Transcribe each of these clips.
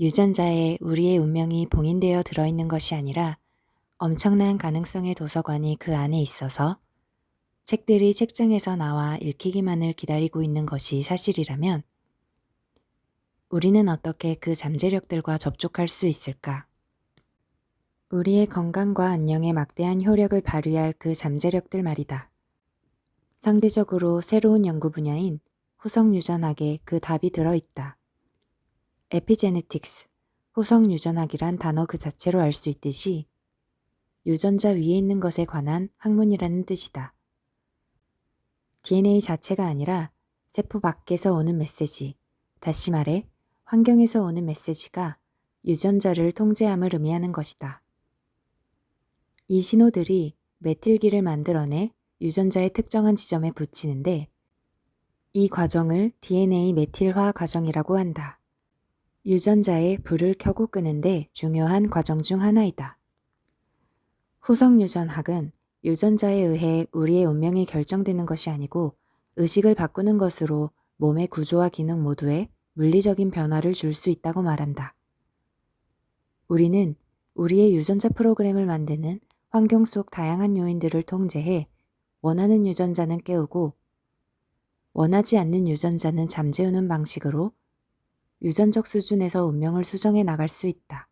유전자에 우리의 운명이 봉인되어 들어있는 것이 아니라 엄청난 가능성의 도서관이 그 안에 있어서 책들이 책장에서 나와 읽히기만을 기다리고 있는 것이 사실이라면 우리는 어떻게 그 잠재력들과 접촉할 수 있을까? 우리의 건강과 안녕에 막대한 효력을 발휘할 그 잠재력들 말이다. 상대적으로 새로운 연구 분야인 후성 유전학에 그 답이 들어있다. 에피제네틱스, 후성 유전학이란 단어 그 자체로 알 수 있듯이 유전자 위에 있는 것에 관한 학문이라는 뜻이다. DNA 자체가 아니라 세포 밖에서 오는 메시지, 다시 말해 환경에서 오는 메시지가 유전자를 통제함을 의미하는 것이다. 이 신호들이 메틸기를 만들어내 유전자의 특정한 지점에 붙이는데 이 과정을 DNA 메틸화 과정이라고 한다. 유전자의 불을 켜고 끄는데 중요한 과정 중 하나이다. 후성 유전학은 유전자에 의해 우리의 운명이 결정되는 것이 아니고 의식을 바꾸는 것으로 몸의 구조와 기능 모두에 물리적인 변화를 줄 수 있다고 말한다. 우리는 우리의 유전자 프로그램을 만드는 환경 속 다양한 요인들을 통제해 원하는 유전자는 깨우고 원하지 않는 유전자는 잠재우는 방식으로 유전적 수준에서 운명을 수정해 나갈 수 있다.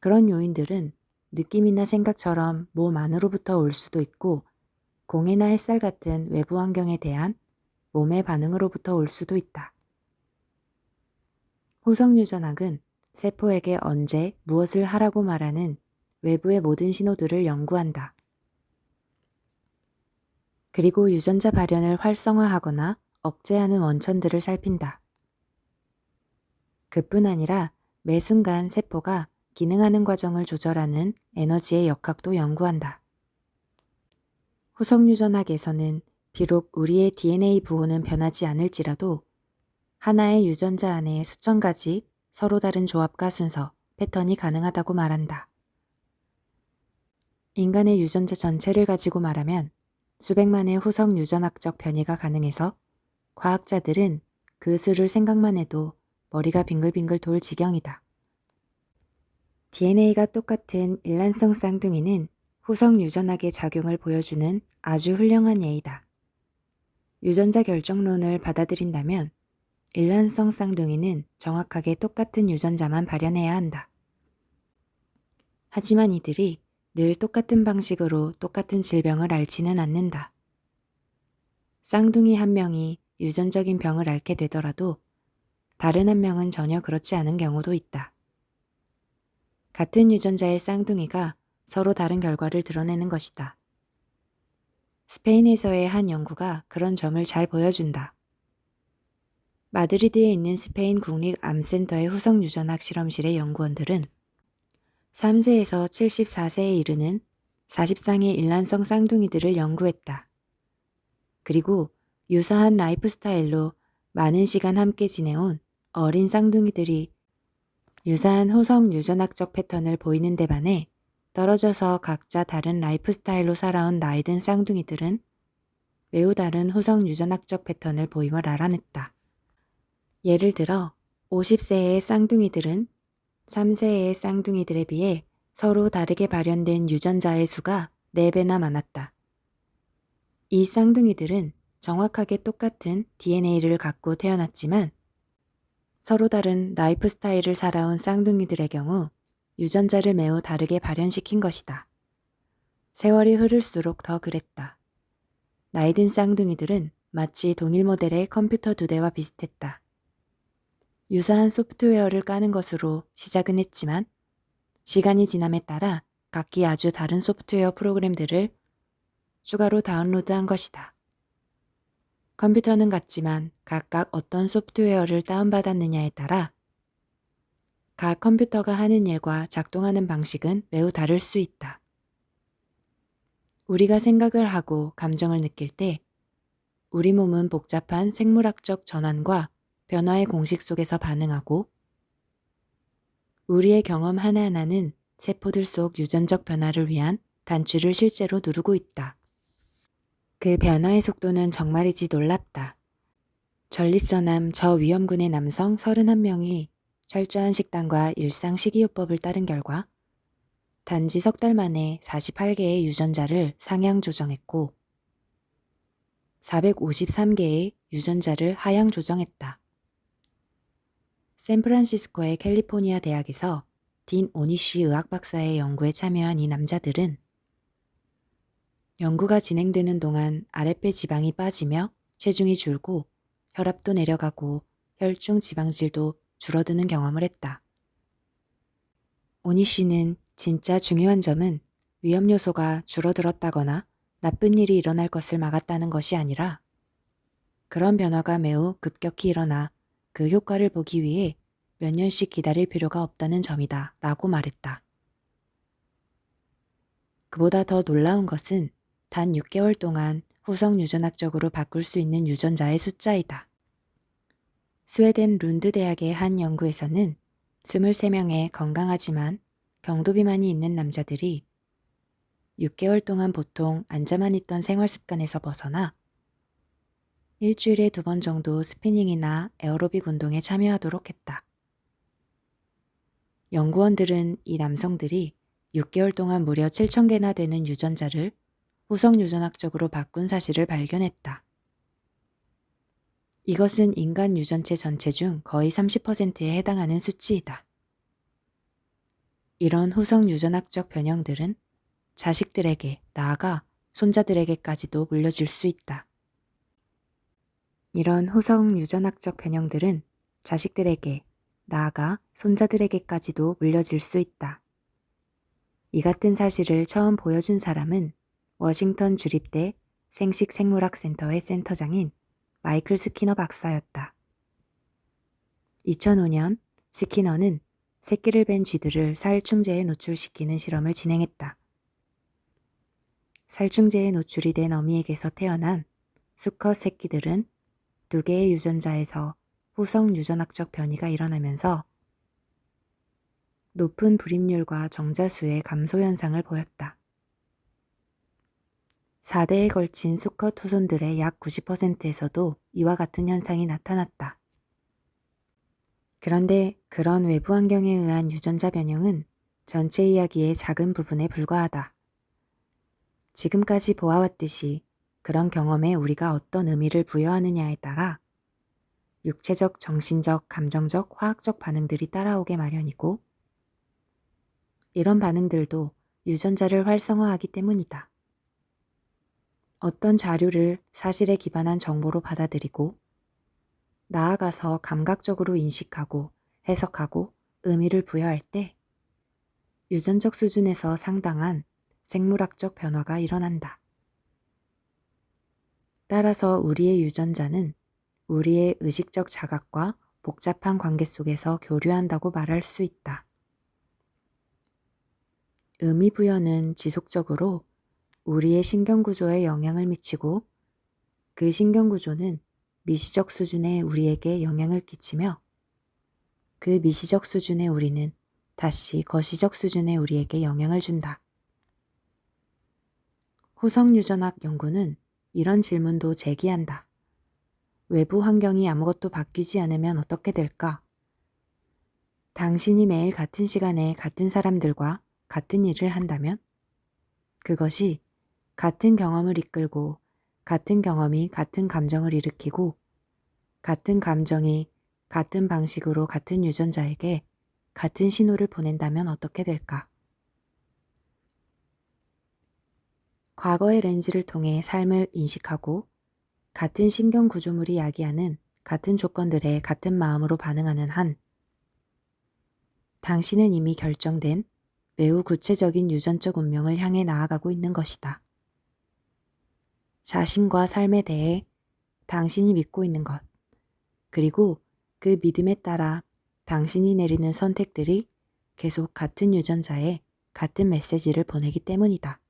그런 요인들은 느낌이나 생각처럼 몸 안으로부터 올 수도 있고 공해나 햇살 같은 외부 환경에 대한 몸의 반응으로부터 올 수도 있다. 후성 유전학은 세포에게 언제 무엇을 하라고 말하는 외부의 모든 신호들을 연구한다. 그리고 유전자 발현을 활성화하거나 억제하는 원천들을 살핀다. 그뿐 아니라 매 순간 세포가 기능하는 과정을 조절하는 에너지의 역학도 연구한다. 후성 유전학에서는 비록 우리의 DNA 부호는 변하지 않을지라도 하나의 유전자 안에 수천 가지 서로 다른 조합과 순서, 패턴이 가능하다고 말한다. 인간의 유전자 전체를 가지고 말하면 수백만의 후성 유전학적 변이가 가능해서 과학자들은 그 수를 생각만 해도 머리가 빙글빙글 돌 지경이다. DNA가 똑같은 일란성 쌍둥이는 후성 유전학의 작용을 보여주는 아주 훌륭한 예이다. 유전자 결정론을 받아들인다면 일란성 쌍둥이는 정확하게 똑같은 유전자만 발현해야 한다. 하지만 이들이 늘 똑같은 방식으로 똑같은 질병을 앓지는 않는다. 쌍둥이 한 명이 유전적인 병을 앓게 되더라도 다른 한 명은 전혀 그렇지 않은 경우도 있다. 같은 유전자의 쌍둥이가 서로 다른 결과를 드러내는 것이다. 스페인에서의 한 연구가 그런 점을 잘 보여준다. 마드리드에 있는 스페인 국립 암센터의 후성 유전학 실험실의 연구원들은 3세에서 74세에 이르는 40쌍의 일란성 쌍둥이들을 연구했다. 그리고 유사한 라이프 스타일로 많은 시간 함께 지내온 어린 쌍둥이들이 유사한 호성 유전학적 패턴을 보이는 데 반해 떨어져서 각자 다른 라이프 스타일로 살아온 나이든 쌍둥이들은 매우 다른 후성 유전학적 패턴을 보임을 알아냈다. 예를 들어 50세의 쌍둥이들은 3세의 쌍둥이들에 비해 서로 다르게 발현된 유전자의 수가 4배나 많았다. 이 쌍둥이들은 정확하게 똑같은 DNA를 갖고 태어났지만 서로 다른 라이프 스타일을 살아온 쌍둥이들의 경우 유전자를 매우 다르게 발현시킨 것이다. 세월이 흐를수록 더 그랬다. 나이 든 쌍둥이들은 마치 동일 모델의 컴퓨터 두 대와 비슷했다. 유사한 소프트웨어를 까는 것으로 시작은 했지만 시간이 지남에 따라 각기 아주 다른 소프트웨어 프로그램들을 추가로 다운로드한 것이다. 컴퓨터는 같지만 각각 어떤 소프트웨어를 다운받았느냐에 따라 각 컴퓨터가 하는 일과 작동하는 방식은 매우 다를 수 있다. 우리가 생각을 하고 감정을 느낄 때 우리 몸은 복잡한 생물학적 전환과 변화의 공식 속에서 반응하고 우리의 경험 하나하나는 세포들 속 유전적 변화를 위한 단추를 실제로 누르고 있다. 그 변화의 속도는 정말이지 놀랍다. 전립선암 저위험군의 남성 31명이 철저한 식단과 일상 식이요법을 따른 결과 단지 석 달 만에 48개의 유전자를 상향 조정했고 453개의 유전자를 하향 조정했다. 샌프란시스코의 캘리포니아 대학에서 딘 오니쉬 의학 박사의 연구에 참여한 이 남자들은 연구가 진행되는 동안 아랫배 지방이 빠지며 체중이 줄고 혈압도 내려가고 혈중 지방질도 줄어드는 경험을 했다. 오니쉬는 진짜 중요한 점은 위험 요소가 줄어들었다거나 나쁜 일이 일어날 것을 막았다는 것이 아니라 그런 변화가 매우 급격히 일어나 그 효과를 보기 위해 몇 년씩 기다릴 필요가 없다는 점이다 라고 말했다. 그보다 더 놀라운 것은 단 6개월 동안 후성 유전학적으로 바꿀 수 있는 유전자의 숫자이다. 스웨덴 룬드 대학의 한 연구에서는 23명의 건강하지만 경도 비만이 있는 남자들이 6개월 동안 보통 앉아만 있던 생활 습관에서 벗어나 일주일에 두 번 정도 스피닝이나 에어로빅 운동에 참여하도록 했다. 연구원들은 이 남성들이 6개월 동안 무려 7,000개나 되는 유전자를 후성 유전학적으로 바꾼 사실을 발견했다. 이것은 인간 유전체 전체 중 거의 30%에 해당하는 수치이다. 이런 후성 유전학적 변형들은 자식들에게 나아가 손자들에게까지도 물려질 수 있다. 이런 후성 유전학적 변형들은 자식들에게 나아가 손자들에게까지도 물려질 수 있다. 이 같은 사실을 처음 보여준 사람은 워싱턴 주립대 생식생물학센터의 센터장인 마이클 스키너 박사였다. 2005년 스키너는 새끼를 벤 쥐들을 살충제에 노출시키는 실험을 진행했다. 살충제에 노출이 된 어미에게서 태어난 수컷 새끼들은 두 개의 유전자에서 후성 유전학적 변이가 일어나면서 높은 불임률과 정자수의 감소 현상을 보였다. 4대에 걸친 수컷 후손들의 약 90%에서도 이와 같은 현상이 나타났다. 그런데 그런 외부 환경에 의한 유전자 변형은 전체 이야기의 작은 부분에 불과하다. 지금까지 보아왔듯이 그런 경험에 우리가 어떤 의미를 부여하느냐에 따라 육체적, 정신적, 감정적, 화학적 반응들이 따라오게 마련이고 이런 반응들도 유전자를 활성화하기 때문이다. 어떤 자료를 사실에 기반한 정보로 받아들이고 나아가서 감각적으로 인식하고 해석하고 의미를 부여할 때 유전적 수준에서 상당한 생물학적 변화가 일어난다. 따라서 우리의 유전자는 우리의 의식적 자각과 복잡한 관계 속에서 교류한다고 말할 수 있다. 의미 부여는 지속적으로 우리의 신경구조에 영향을 미치고 그 신경구조는 미시적 수준의 우리에게 영향을 끼치며 그 미시적 수준의 우리는 다시 거시적 수준의 우리에게 영향을 준다. 후성유전학 연구는 이런 질문도 제기한다. 외부 환경이 아무것도 바뀌지 않으면 어떻게 될까? 당신이 매일 같은 시간에 같은 사람들과 같은 일을 한다면 그것이 같은 경험을 이끌고 같은 경험이 같은 감정을 일으키고 같은 감정이 같은 방식으로 같은 유전자에게 같은 신호를 보낸다면 어떻게 될까? 과거의 렌즈를 통해 삶을 인식하고 같은 신경 구조물이 야기하는 같은 조건들에 같은 마음으로 반응하는 한 당신은 이미 결정된 매우 구체적인 유전적 운명을 향해 나아가고 있는 것이다. 자신과 삶에 대해 당신이 믿고 있는 것, 그리고 그 믿음에 따라 당신이 내리는 선택들이 계속 같은 유전자에 같은 메시지를 보내기 때문이다.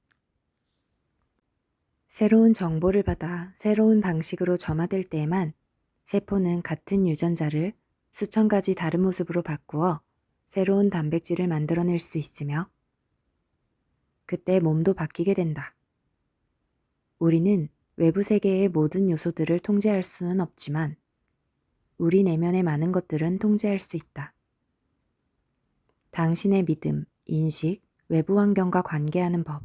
새로운 정보를 받아 새로운 방식으로 점화될 때에만 세포는 같은 유전자를 수천 가지 다른 모습으로 바꾸어 새로운 단백질을 만들어낼 수 있으며 그때 몸도 바뀌게 된다. 우리는 외부 세계의 모든 요소들을 통제할 수는 없지만 우리 내면의 많은 것들은 통제할 수 있다. 당신의 믿음, 인식, 외부 환경과 관계하는 법,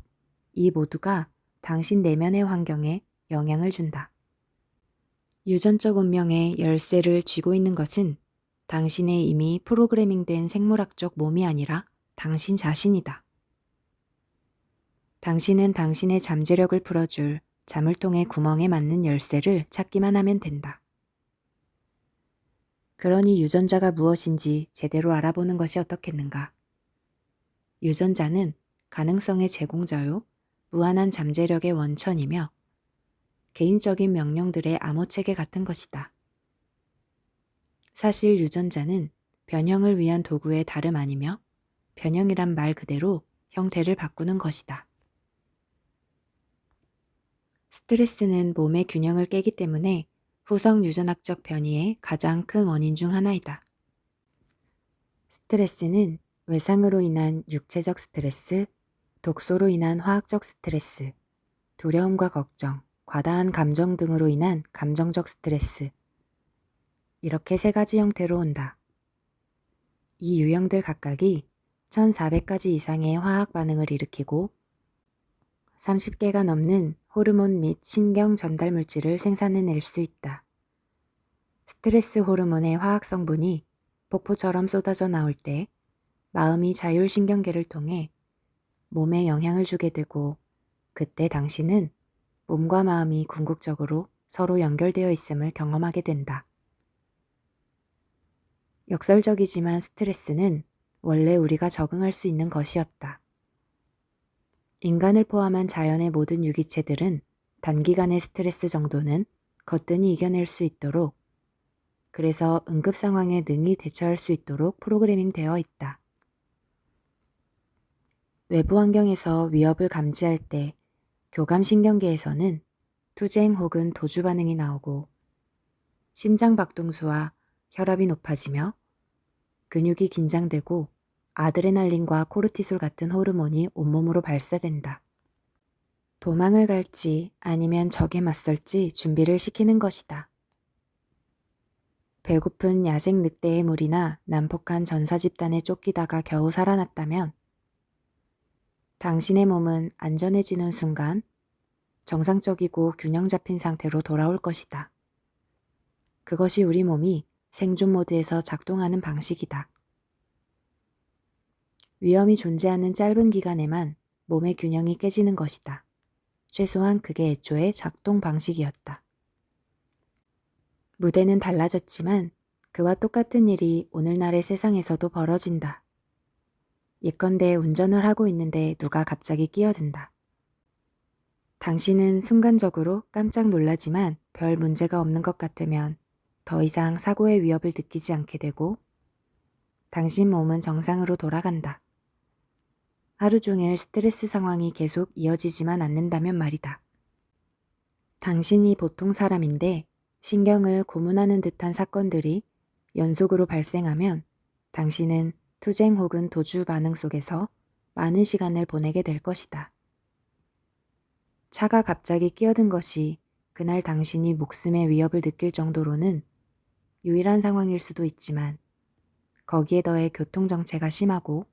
이 모두가 당신 내면의 환경에 영향을 준다. 유전적 운명의 열쇠를 쥐고 있는 것은 당신의 이미 프로그래밍된 생물학적 몸이 아니라 당신 자신이다. 당신은 당신의 잠재력을 풀어줄 자물통의 구멍에 맞는 열쇠를 찾기만 하면 된다. 그러니 유전자가 무엇인지 제대로 알아보는 것이 어떻겠는가? 유전자는 가능성의 제공자요, 무한한 잠재력의 원천이며 개인적인 명령들의 암호체계 같은 것이다. 사실 유전자는 변형을 위한 도구의 다름 아니며 변형이란 말 그대로 형태를 바꾸는 것이다. 스트레스는 몸의 균형을 깨기 때문에 후성 유전학적 변이의 가장 큰 원인 중 하나이다. 스트레스는 외상으로 인한 육체적 스트레스, 독소로 인한 화학적 스트레스, 두려움과 걱정, 과다한 감정 등으로 인한 감정적 스트레스. 이렇게 세 가지 형태로 온다. 이 유형들 각각이 1400가지 이상의 화학 반응을 일으키고 30개가 넘는 호르몬 및 신경 전달 물질을 생산해낼 수 있다. 스트레스 호르몬의 화학 성분이 폭포처럼 쏟아져 나올 때 마음이 자율신경계를 통해 몸에 영향을 주게 되고 그때 당신은 몸과 마음이 궁극적으로 서로 연결되어 있음을 경험하게 된다. 역설적이지만 스트레스는 원래 우리가 적응할 수 있는 것이었다. 인간을 포함한 자연의 모든 유기체들은 단기간의 스트레스 정도는 거뜬히 이겨낼 수 있도록 그래서 응급 상황에 능히 대처할 수 있도록 프로그래밍 되어 있다. 외부 환경에서 위협을 감지할 때 교감신경계에서는 투쟁 혹은 도주 반응이 나오고 심장 박동수와 혈압이 높아지며 근육이 긴장되고 아드레날린과 코르티솔 같은 호르몬이 온몸으로 발사된다. 도망을 갈지 아니면 적에 맞설지 준비를 시키는 것이다. 배고픈 야생 늑대의 물이나 난폭한 전사 집단에 쫓기다가 겨우 살아났다면 당신의 몸은 안전해지는 순간 정상적이고 균형 잡힌 상태로 돌아올 것이다. 그것이 우리 몸이 생존 모드에서 작동하는 방식이다. 위험이 존재하는 짧은 기간에만 몸의 균형이 깨지는 것이다. 최소한 그게 애초의 작동 방식이었다. 무대는 달라졌지만 그와 똑같은 일이 오늘날의 세상에서도 벌어진다. 예컨대 운전을 하고 있는데 누가 갑자기 끼어든다. 당신은 순간적으로 깜짝 놀라지만 별 문제가 없는 것 같으면 더 이상 사고의 위협을 느끼지 않게 되고 당신 몸은 정상으로 돌아간다. 하루 종일 스트레스 상황이 계속 이어지지만 않는다면 말이다. 당신이 보통 사람인데 신경을 고문하는 듯한 사건들이 연속으로 발생하면 당신은 투쟁 혹은 도주 반응 속에서 많은 시간을 보내게 될 것이다. 차가 갑자기 끼어든 것이 그날 당신이 목숨의 위협을 느낄 정도로는 유일한 상황일 수도 있지만 거기에 더해 교통정체가 심하고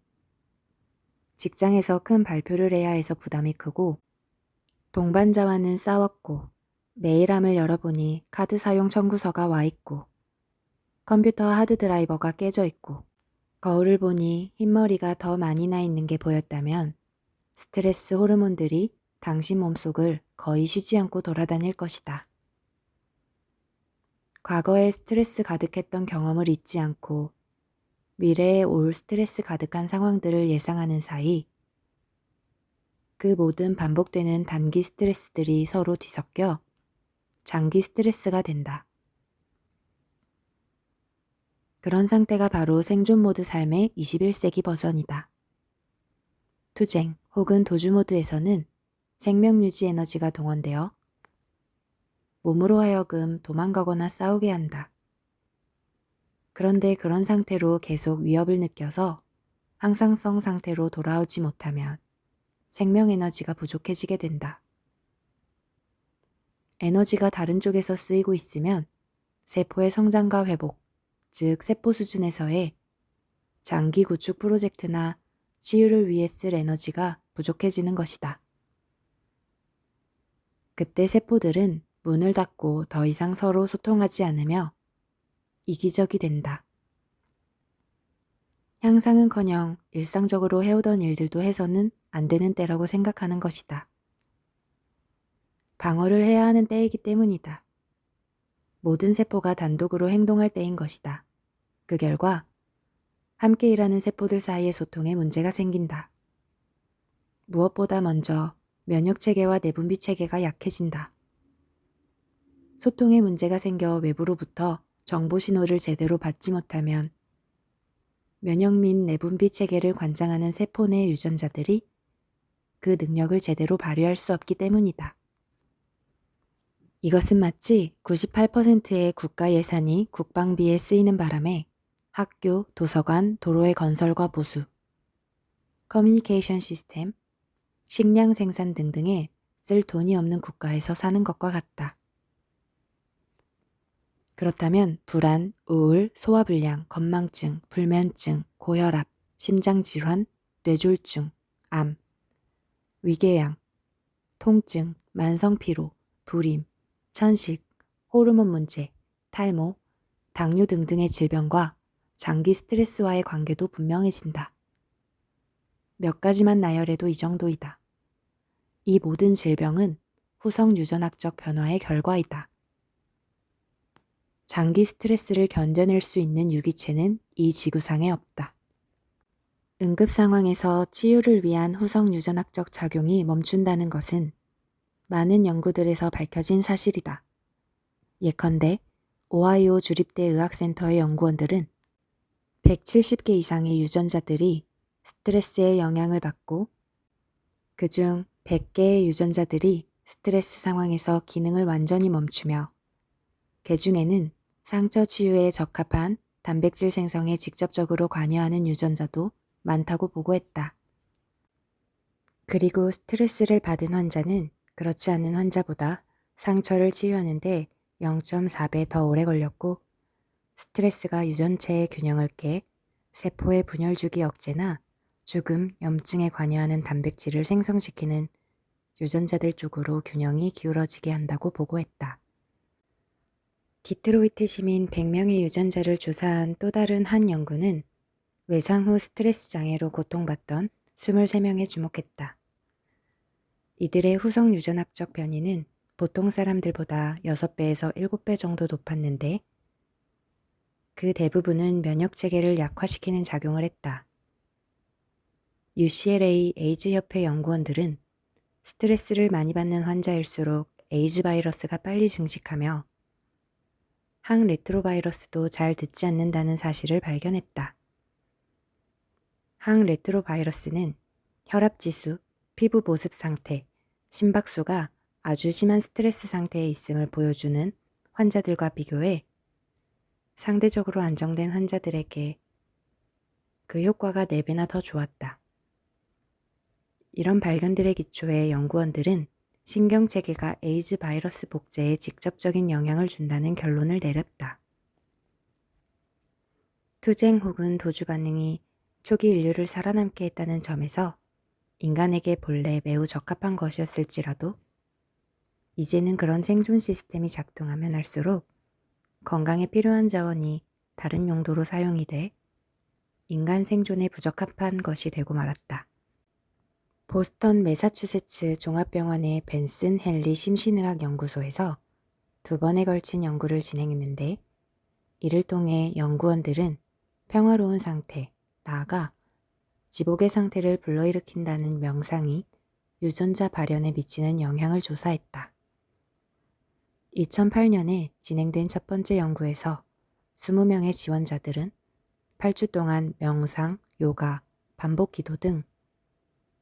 직장에서 큰 발표를 해야 해서 부담이 크고 동반자와는 싸웠고 메일함을 열어보니 카드 사용 청구서가 와 있고 컴퓨터 하드 드라이버가 깨져 있고 거울을 보니 흰머리가 더 많이 나 있는 게 보였다면 스트레스 호르몬들이 당신 몸속을 거의 쉬지 않고 돌아다닐 것이다. 과거에 스트레스 가득했던 경험을 잊지 않고 미래에 올 스트레스 가득한 상황들을 예상하는 사이 그 모든 반복되는 단기 스트레스들이 서로 뒤섞여 장기 스트레스가 된다. 그런 상태가 바로 생존 모드 삶의 21세기 버전이다. 투쟁 혹은 도주 모드에서는 생명 유지 에너지가 동원되어 몸으로 하여금 도망가거나 싸우게 한다. 그런데 그런 상태로 계속 위협을 느껴서 항상성 상태로 돌아오지 못하면 생명 에너지가 부족해지게 된다. 에너지가 다른 쪽에서 쓰이고 있으면 세포의 성장과 회복, 즉 세포 수준에서의 장기 구축 프로젝트나 치유를 위해 쓸 에너지가 부족해지는 것이다. 그때 세포들은 문을 닫고 더 이상 서로 소통하지 않으며 이기적이 된다. 향상은커녕 일상적으로 해오던 일들도 해서는 안 되는 때라고 생각하는 것이다. 방어를 해야 하는 때이기 때문이다. 모든 세포가 단독으로 행동할 때인 것이다. 그 결과 함께 일하는 세포들 사이의 소통에 문제가 생긴다. 무엇보다 먼저 면역 체계와 내분비 체계가 약해진다. 소통에 문제가 생겨 외부로부터 정보 신호를 제대로 받지 못하면 면역 및 내분비 체계를 관장하는 세포 내 유전자들이 그 능력을 제대로 발휘할 수 없기 때문이다. 이것은 마치 98%의 국가 예산이 국방비에 쓰이는 바람에 학교, 도서관, 도로의 건설과 보수, 커뮤니케이션 시스템, 식량 생산 등등에 쓸 돈이 없는 국가에서 사는 것과 같다. 그렇다면 불안, 우울, 소화불량, 건망증, 불면증, 고혈압, 심장질환, 뇌졸중, 암, 위궤양, 통증, 만성피로, 불임, 천식, 호르몬 문제, 탈모, 당뇨 등등의 질병과 장기 스트레스와의 관계도 분명해진다. 몇 가지만 나열해도 이 정도이다. 이 모든 질병은 후성 유전학적 변화의 결과이다. 장기 스트레스를 견뎌낼 수 있는 유기체는 이 지구상에 없다. 응급 상황에서 치유를 위한 후성 유전학적 작용이 멈춘다는 것은 많은 연구들에서 밝혀진 사실이다. 예컨대 오하이오 주립대 의학센터의 연구원들은 170개 이상의 유전자들이 스트레스의 영향을 받고 그중 100개의 유전자들이 스트레스 상황에서 기능을 완전히 멈추며 그 중에는 상처 치유에 적합한 단백질 생성에 직접적으로 관여하는 유전자도 많다고 보고했다. 그리고 스트레스를 받은 환자는 그렇지 않은 환자보다 상처를 치유하는데 0.4배 더 오래 걸렸고 스트레스가 유전체의 균형을 깨 세포의 분열 주기 억제나 죽음, 염증에 관여하는 단백질을 생성시키는 유전자들 쪽으로 균형이 기울어지게 한다고 보고했다. 디트로이트 시민 100명의 유전자를 조사한 또 다른 한 연구는 외상 후 스트레스 장애로 고통받던 23명에 주목했다. 이들의 후성 유전학적 변이는 보통 사람들보다 6배에서 7배 정도 높았는데 그 대부분은 면역 체계를 약화시키는 작용을 했다. UCLA 에이즈 협회 연구원들은 스트레스를 많이 받는 환자일수록 에이즈 바이러스가 빨리 증식하며 항레트로바이러스도 잘 듣지 않는다는 사실을 발견했다. 항레트로바이러스는 혈압지수, 피부 보습 상태, 심박수가 아주 심한 스트레스 상태에 있음을 보여주는 환자들과 비교해 상대적으로 안정된 환자들에게 그 효과가 4배나 더 좋았다. 이런 발견들의 기초에 연구원들은 신경체계가 에이즈 바이러스 복제에 직접적인 영향을 준다는 결론을 내렸다. 투쟁 혹은 도주 반응이 초기 인류를 살아남게 했다는 점에서 인간에게 본래 매우 적합한 것이었을지라도 이제는 그런 생존 시스템이 작동하면 할수록 건강에 필요한 자원이 다른 용도로 사용이 돼 인간 생존에 부적합한 것이 되고 말았다. 보스턴 매사추세츠 종합병원의 벤슨 헨리 심신의학 연구소에서 두 번에 걸친 연구를 진행했는데 이를 통해 연구원들은 평화로운 상태, 나아가 지복의 상태를 불러일으킨다는 명상이 유전자 발현에 미치는 영향을 조사했다. 2008년에 진행된 첫 번째 연구에서 20명의 지원자들은 8주 동안 명상, 요가, 반복 기도 등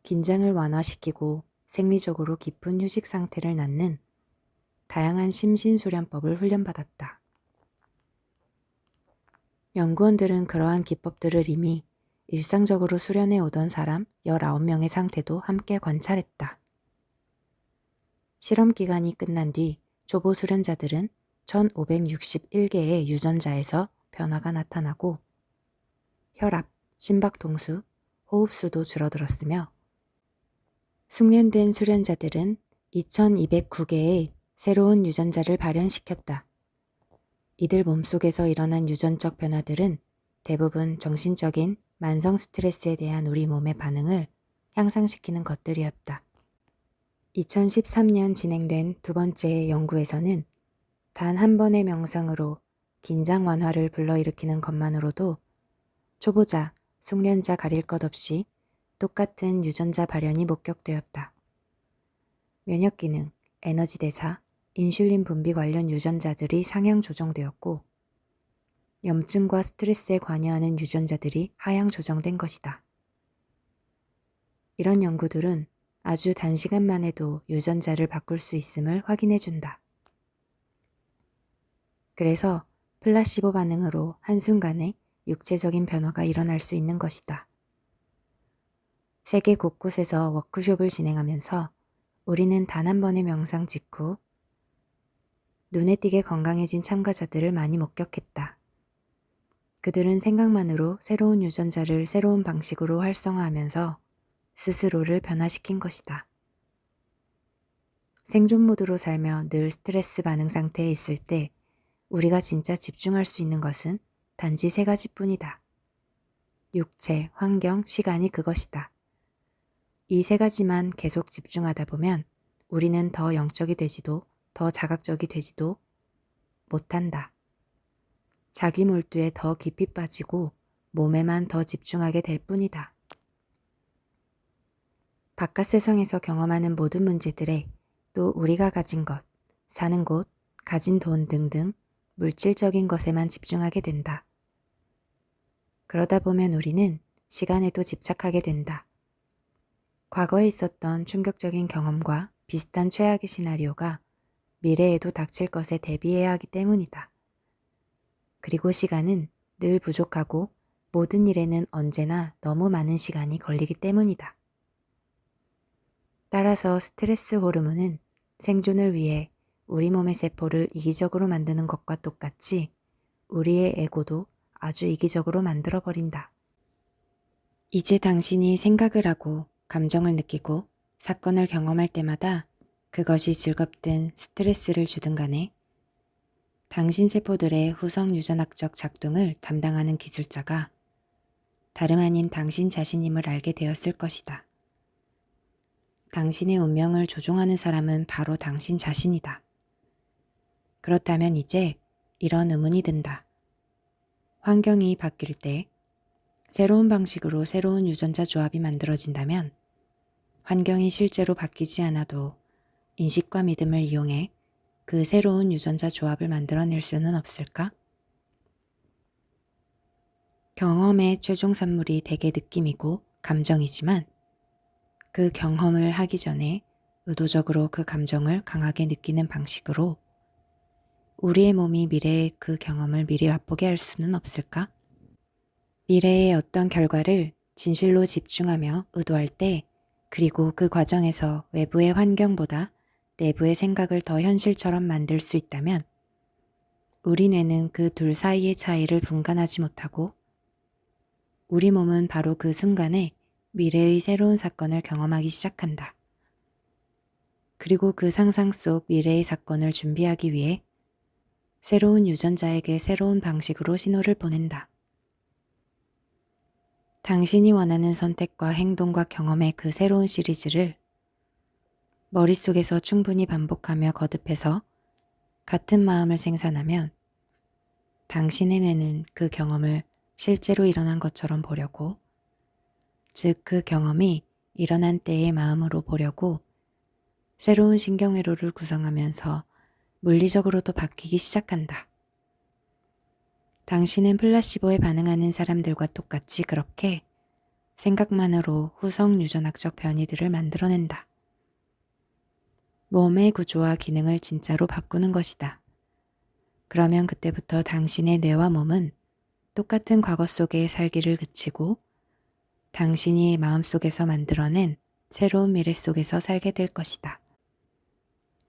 긴장을 완화시키고 생리적으로 깊은 휴식 상태를 낳는 다양한 심신수련법을 훈련받았다. 연구원들은 그러한 기법들을 이미 일상적으로 수련해 오던 사람 19명의 상태도 함께 관찰했다. 실험 기간이 끝난 뒤 초보 수련자들은 1561개의 유전자에서 변화가 나타나고 혈압, 심박 동수, 호흡수도 줄어들었으며 숙련된 수련자들은 2209개의 새로운 유전자를 발현시켰다. 이들 몸속에서 일어난 유전적 변화들은 대부분 정신적인 만성 스트레스에 대한 우리 몸의 반응을 향상시키는 것들이었다. 2013년 진행된 두 번째 연구에서는 단 한 번의 명상으로 긴장 완화를 불러일으키는 것만으로도 초보자, 숙련자 가릴 것 없이 똑같은 유전자 발현이 목격되었다. 면역 기능, 에너지 대사, 인슐린 분비 관련 유전자들이 상향 조정되었고 염증과 스트레스에 관여하는 유전자들이 하향 조정된 것이다. 이런 연구들은 아주 단시간만 해도 유전자를 바꿀 수 있음을 확인해 준다. 그래서 플라시보 반응으로 한순간에 육체적인 변화가 일어날 수 있는 것이다. 세계 곳곳에서 워크숍을 진행하면서 우리는 단 한 번의 명상 직후 눈에 띄게 건강해진 참가자들을 많이 목격했다. 그들은 생각만으로 새로운 유전자를 새로운 방식으로 활성화하면서 스스로를 변화시킨 것이다. 생존 모드로 살며 늘 스트레스 반응 상태에 있을 때 우리가 진짜 집중할 수 있는 것은 단지 세 가지 뿐이다. 육체, 환경, 시간이 그것이다. 이 세 가지만 계속 집중하다 보면 우리는 더 영적이 되지도 더 자각적이 되지도 못한다. 자기 몰두에 더 깊이 빠지고 몸에만 더 집중하게 될 뿐이다. 바깥 세상에서 경험하는 모든 문제들에 또 우리가 가진 것, 사는 곳, 가진 돈 등등 물질적인 것에만 집중하게 된다. 그러다 보면 우리는 시간에도 집착하게 된다. 과거에 있었던 충격적인 경험과 비슷한 최악의 시나리오가 미래에도 닥칠 것에 대비해야 하기 때문이다. 그리고 시간은 늘 부족하고 모든 일에는 언제나 너무 많은 시간이 걸리기 때문이다. 따라서 스트레스 호르몬은 생존을 위해 우리 몸의 세포를 이기적으로 만드는 것과 똑같이 우리의 에고도 아주 이기적으로 만들어버린다. 이제 당신이 생각을 하고 감정을 느끼고 사건을 경험할 때마다 그것이 즐겁든 스트레스를 주든 간에 당신 세포들의 후성 유전학적 작동을 담당하는 기술자가 다름 아닌 당신 자신임을 알게 되었을 것이다. 당신의 운명을 조종하는 사람은 바로 당신 자신이다. 그렇다면 이제 이런 의문이 든다. 환경이 바뀔 때 새로운 방식으로 새로운 유전자 조합이 만들어진다면 환경이 실제로 바뀌지 않아도 인식과 믿음을 이용해 그 새로운 유전자 조합을 만들어낼 수는 없을까? 경험의 최종 산물이 대개 느낌이고 감정이지만 그 경험을 하기 전에 의도적으로 그 감정을 강하게 느끼는 방식으로 우리의 몸이 미래의 그 경험을 미리 맛보게 할 수는 없을까? 미래의 어떤 결과를 진실로 집중하며 의도할 때 그리고 그 과정에서 외부의 환경보다 내부의 생각을 더 현실처럼 만들 수 있다면 우리 뇌는 그 둘 사이의 차이를 분간하지 못하고 우리 몸은 바로 그 순간에 미래의 새로운 사건을 경험하기 시작한다. 그리고 그 상상 속 미래의 사건을 준비하기 위해 새로운 유전자에게 새로운 방식으로 신호를 보낸다. 당신이 원하는 선택과 행동과 경험의 그 새로운 시리즈를 머릿속에서 충분히 반복하며 거듭해서 같은 마음을 생산하면 당신의 뇌는 그 경험을 실제로 일어난 것처럼 보려고, 즉 그 경험이 일어난 때의 마음으로 보려고 새로운 신경회로를 구성하면서 물리적으로도 바뀌기 시작한다. 당신은 플라시보에 반응하는 사람들과 똑같이 그렇게 생각만으로 후성 유전학적 변이들을 만들어낸다. 몸의 구조와 기능을 진짜로 바꾸는 것이다. 그러면 그때부터 당신의 뇌와 몸은 똑같은 과거 속에 살기를 그치고 당신이 마음속에서 만들어낸 새로운 미래 속에서 살게 될 것이다.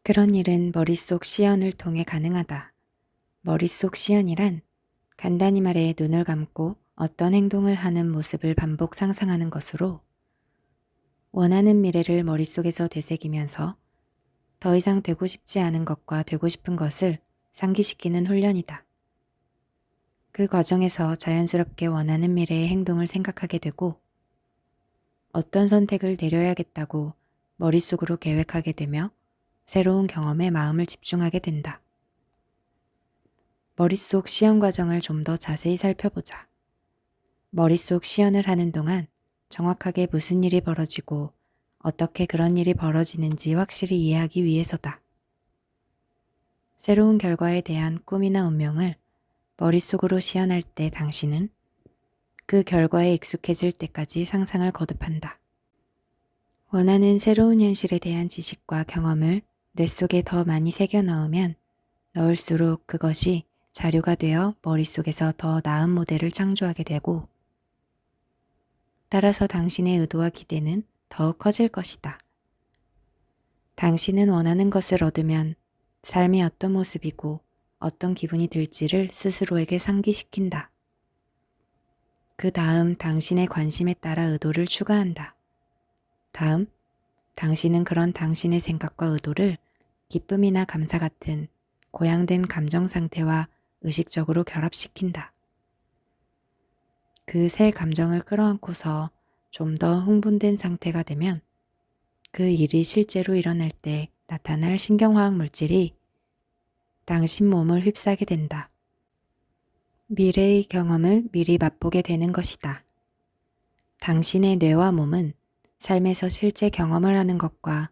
그런 일은 머릿속 시연을 통해 가능하다. 머릿속 시연이란 간단히 말해 눈을 감고 어떤 행동을 하는 모습을 반복 상상하는 것으로 원하는 미래를 머릿속에서 되새기면서 더 이상 되고 싶지 않은 것과 되고 싶은 것을 상기시키는 훈련이다. 그 과정에서 자연스럽게 원하는 미래의 행동을 생각하게 되고 어떤 선택을 내려야겠다고 머릿속으로 계획하게 되며 새로운 경험에 마음을 집중하게 된다. 머릿속 시연 과정을 좀 더 자세히 살펴보자. 머릿속 시연을 하는 동안 정확하게 무슨 일이 벌어지고 어떻게 그런 일이 벌어지는지 확실히 이해하기 위해서다. 새로운 결과에 대한 꿈이나 운명을 머릿속으로 시연할 때 당신은 그 결과에 익숙해질 때까지 상상을 거듭한다. 원하는 새로운 현실에 대한 지식과 경험을 뇌 속에 더 많이 새겨 넣으면 넣을수록 그것이 자료가 되어 머릿속에서 더 나은 모델을 창조하게 되고 따라서 당신의 의도와 기대는 더욱 커질 것이다. 당신은 원하는 것을 얻으면 삶이 어떤 모습이고 어떤 기분이 들지를 스스로에게 상기시킨다. 그 다음 당신의 관심에 따라 의도를 추가한다. 다음, 당신은 그런 당신의 생각과 의도를 기쁨이나 감사 같은 고양된 감정 상태와 의식적으로 결합시킨다. 그새 감정을 끌어안고서 좀 더 흥분된 상태가 되면 그 일이 실제로 일어날 때 나타날 신경화학 물질이 당신 몸을 휩싸게 된다. 미래의 경험을 미리 맛보게 되는 것이다. 당신의 뇌와 몸은 삶에서 실제 경험을 하는 것과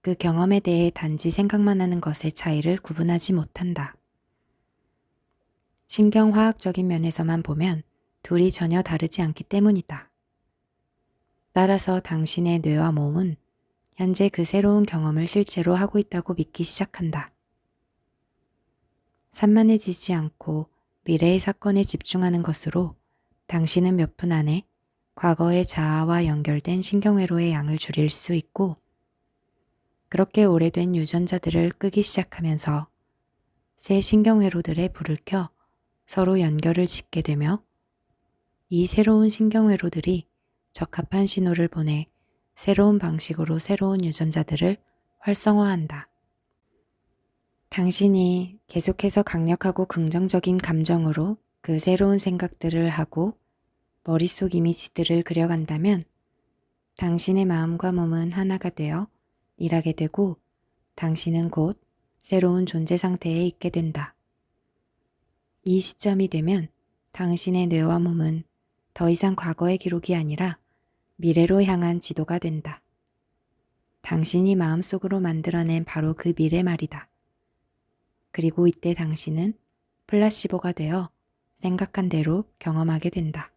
그 경험에 대해 단지 생각만 하는 것의 차이를 구분하지 못한다. 신경화학적인 면에서만 보면 둘이 전혀 다르지 않기 때문이다. 따라서 당신의 뇌와 몸은 현재 그 새로운 경험을 실제로 하고 있다고 믿기 시작한다. 산만해지지 않고 미래의 사건에 집중하는 것으로 당신은 몇 분 안에 과거의 자아와 연결된 신경회로의 양을 줄일 수 있고 그렇게 오래된 유전자들을 끄기 시작하면서 새 신경회로들의 불을 켜 서로 연결을 짓게 되며 이 새로운 신경회로들이 적합한 신호를 보내 새로운 방식으로 새로운 유전자들을 활성화한다. 당신이 계속해서 강력하고 긍정적인 감정으로 그 새로운 생각들을 하고 머릿속 이미지들을 그려간다면 당신의 마음과 몸은 하나가 되어 일하게 되고 당신은 곧 새로운 존재 상태에 있게 된다. 이 시점이 되면 당신의 뇌와 몸은 더 이상 과거의 기록이 아니라 미래로 향한 지도가 된다. 당신이 마음속으로 만들어낸 바로 그 미래 말이다. 그리고 이때 당신은 플라시보가 되어 생각한 대로 경험하게 된다.